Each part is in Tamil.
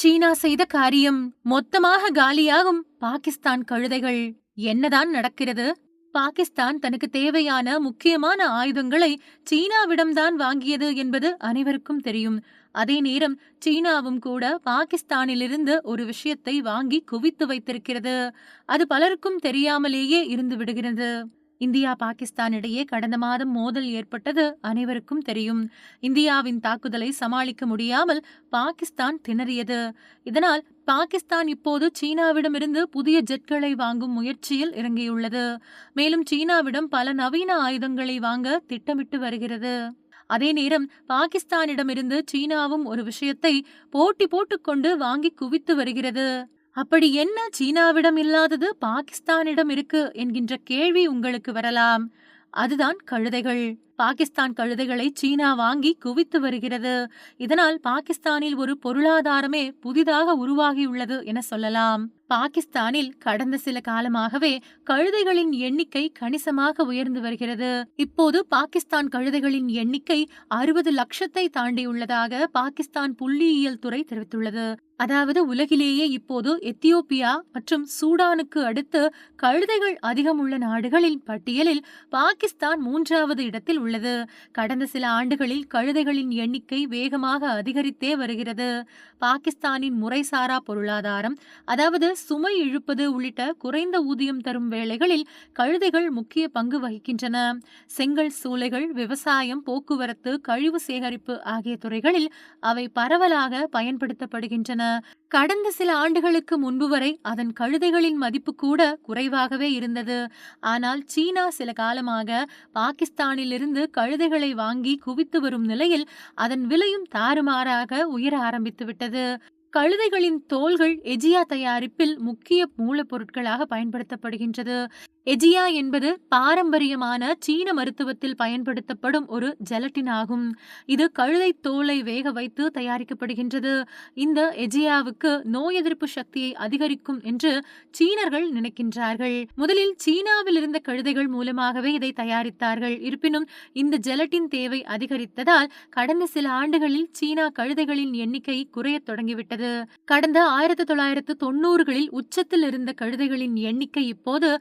சீனா செய்த காரியம் மொத்தமாக காலியாகும் பாகிஸ்தான் கழுதைகள். என்னதான் நடக்கிறது? பாகிஸ்தான் தனக்கு தேவையான முக்கியமான ஆயுதங்களை சீனாவிடம்தான் வாங்கியது என்பது அனைவருக்கும் தெரியும். அதே நேரம் சீனாவும் கூட பாகிஸ்தானிலிருந்து ஒரு விஷயத்தை வாங்கி குவித்து வைத்திருக்கிறது. அது பலருக்கும் தெரியாமலேயே இருந்து விடுகிறது. இந்தியா பாகிஸ்தான் இடையே கடந்த மாதம் மோதல் ஏற்பட்டது அனைவருக்கும் தெரியும். இந்தியாவின் தாக்குதலை சமாளிக்க முடியாமல் பாகிஸ்தான் திணறியது. இதனால் பாகிஸ்தான் இப்போது சீனாவிடமிருந்து புதிய ஜெட்களை வாங்கும் முயற்சியில் இறங்கியுள்ளது. மேலும் சீனாவிடம் பல நவீன ஆயுதங்களை வாங்க திட்டமிட்டு வருகிறது. அதே நேரம் பாகிஸ்தானிடமிருந்து சீனாவும் ஒரு விஷயத்தை போட்டி போட்டுக்கொண்டு வாங்கி குவித்து வருகிறது. அப்படி என்ன சீனாவிடம் இல்லாதது பாகிஸ்தானிடம் இருக்கு என்கின்ற கேள்வி உங்களுக்கு வரலாம். அதுதான் கழுதைகள். பாகிஸ்தான் கழுதைகளை சீனா வாங்கி குவித்து வருகிறது. இதனால் பாகிஸ்தானில் ஒரு பொருளாதாரமே புதிதாக உருவாகியுள்ளது என சொல்லலாம். பாகிஸ்தானில் கடந்த சில காலமாகவே கழுதைகளின் எண்ணிக்கை கணிசமாக உயர்ந்து வருகிறது. இப்போது பாகிஸ்தான் கழுதைகளின் எண்ணிக்கை அறுபது லட்சத்தை தாண்டியுள்ளதாக பாகிஸ்தான் புள்ளியியல் துறை தெரிவித்துள்ளது. அதாவது உலகிலேயே இப்போது எத்தியோப்பியா மற்றும் சூடானுக்கு அடுத்து கழுதைகள் அதிகம் உள்ள நாடுகளின் பட்டியலில் பாகிஸ்தான் மூன்றாவது இடத்தில் உள்ளது உள்ளது. கடந்த சில ஆண்டுகளில் கழுதைகளின் எண்ணிக்கை வேகமாக அதிகரித்தே வருகிறது. பாகிஸ்தானின் முறைசாரா பொருளாதாரம் அதாவது சுமை இழுப்பது உள்ளிட்ட குறைந்த ஊதியம் தரும் வேலைகளில் கழுதைகள் முக்கிய பங்கு வகிக்கின்றன. செங்கல் சூளைகள் விவசாயம் போக்குவரத்து கழிவு சேகரிப்பு ஆகிய துறைகளில் அவை பரவலாக பயன்படுத்தப்படுகின்றன. கடந்த சில ஆண்டுகளுக்கு முன்பு வரை அதன் கழுதைகளின் மதிப்பு கூட குறைவாகவே இருந்தது. ஆனால் சீனா சில காலமாக பாகிஸ்தானிலிருந்து கழுதைகளை வாங்கி குவித்து வரும் நிலையில் அதன் விலையும் தாறுமாறாக உயர ஆரம்பித்துவிட்டது கழுதைகளின் தோள்கள் எஜியா தயாரிப்பில் முக்கிய மூலப்பொருட்களாக பயன்படுத்தப்படுகின்றது. எஜியா என்பது பாரம்பரியமான சீன மருத்துவத்தில் பயன்படுத்தப்படும் ஒரு ஜெலட்டின் ஆகும். இது கழுதை தோலை வேக வைத்து தயாரிக்கப்படுகின்றது. இந்த எஜியாவுக்கு நோய் எதிர்ப்பு சக்தியை அதிகரிக்கும் என்று சீனர்கள் நினைக்கின்றார்கள். முதலில் சீனாவில் இருந்த கழுதைகள் மூலமாகவே இதை தயாரித்தார்கள். இருப்பினும் இந்த ஜெலட்டின் தேவை அதிகரித்ததால் கடந்த சில ஆண்டுகளில் சீனா கழுதைகளின் எண்ணிக்கை குறைய தொடங்கிவிட்டது. கடந்த ஆயிரத்தி தொள்ளாயிரத்து தொண்ணூறுகளில் உச்சத்தில் இருந்த கழுதைகளின் எண்ணிக்கை இப்போது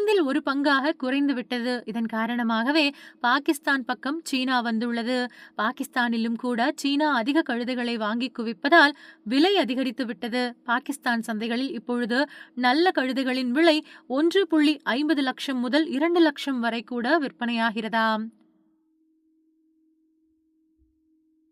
ஐந்தில் ஒரு பங்காக குறைந்துவிட்டது இதன் காரணமாகவே பாகிஸ்தான் பக்கம் சீனா வந்துள்ளது. பாகிஸ்தானிலும் கூட சீனா அதிக கழுதைகளை வாங்கி குவிப்பதால் விலை அதிகரித்து விட்டது. பாகிஸ்தான் சந்தைகளில் இப்பொழுது நல்ல கழுதைகளின் விலை ஒன்று புள்ளி ஐம்பது லட்சம் முதல் இரண்டு லட்சம் வரை கூட விற்பனையாகிறதாம்.